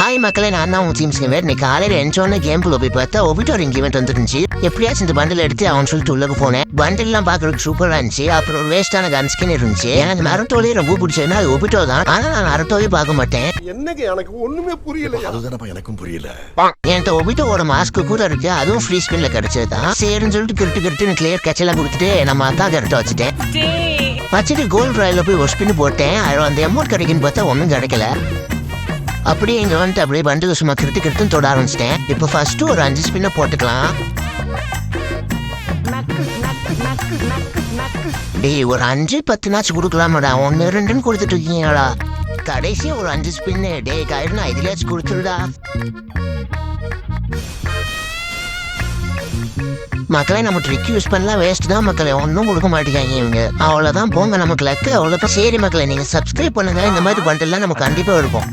Hi மக்களே நான் தான் உங்க டீம் சிங்கர் இன்னைக்கு காலையில எஞ்சோன்னு கேம் குள்ள போய் பார்த்தா ஒபிட்டோ ரிங் ஈவெண்ட் வந்துருந்துச்சு. எப்படியாச்சும் இந்த பண்டில் எடுத்து அவன் சொல்லிட்டு உள்ள போனேன். பண்டில் எல்லாம் பாக்குறதுக்கு சூப்பரா இருந்துச்சு. அப்புறம் ஒரு வேஸ்டான கன் ஸ்கின் இருந்துச்சு. எனக்கு நரட்டோலே ரொம்ப பிடிச்சதுன்னா அது ஒபிட்டோ தான். ஆனா நான் நரட்டோவே பார்க்க மாட்டேன். என்னங்க எனக்கு ஒண்ணுமே புரியல அதுதானப்பா எனக்கும் புரியல. என்கிட்ட ஒபிட்டோவோட மாஸ்க் கூட இருக்கு. அதுவும் ஃப்ரீ ஸ்பின்ல கிடைச்சது தான் சரின்னு சொல்லிட்டு கிரிட்டு கிரிட்டு கிளியர் கச்செல்லாம் கொடுத்துட்டு நம்ம அக்கா கிட்ட வச்சுட்டேன். வச்சுட்டு கோல்ட் ராயில போய் ஒரு ஸ்பின் போட்டேன். அந்த அமௌண்ட் கிடைக்குன்னு பார்த்தா ஒன்றும் கிடைக்கல. அப்படியே இங்கே வந்துட்டு அப்படியே வண்டு சும்மா கிருத்து கிரிட்டுன்னு தொட ஆரம்பிச்சிட்டேன். இப்போ ஃபஸ்ட்டு ஒரு அஞ்சு ஸ்பின்னை போட்டுக்கலாம். டேய் ஒரு அஞ்சு பத்து நாச்சு கொடுக்கலாமடா? ஒன்று ரெண்டுன்னு கொடுத்துட்டு இருக்கீங்களா கடைசி ஒரு அஞ்சு ஸ்பின்னு டேய் கருணா இதுலேயாச்சும் கொடுத்துருடா. மக்களே நம்ம ட்ரிக் யூஸ் பண்ணலாம். வேஸ்ட் தான் மக்களே. ஒன்றும் கொடுக்க மாட்டேங்காங்க இவங்க. அவ்வளோதான் போங்க நமக்கு லக்கு அவ்வளோதான் சரி மக்களே நீங்கள் சப்ஸ்கிரைப் பண்ணுங்க. இந்த மாதிரி பண்ணிட்டுலாம் நம்ம கண்டிப்பாக இருப்போம்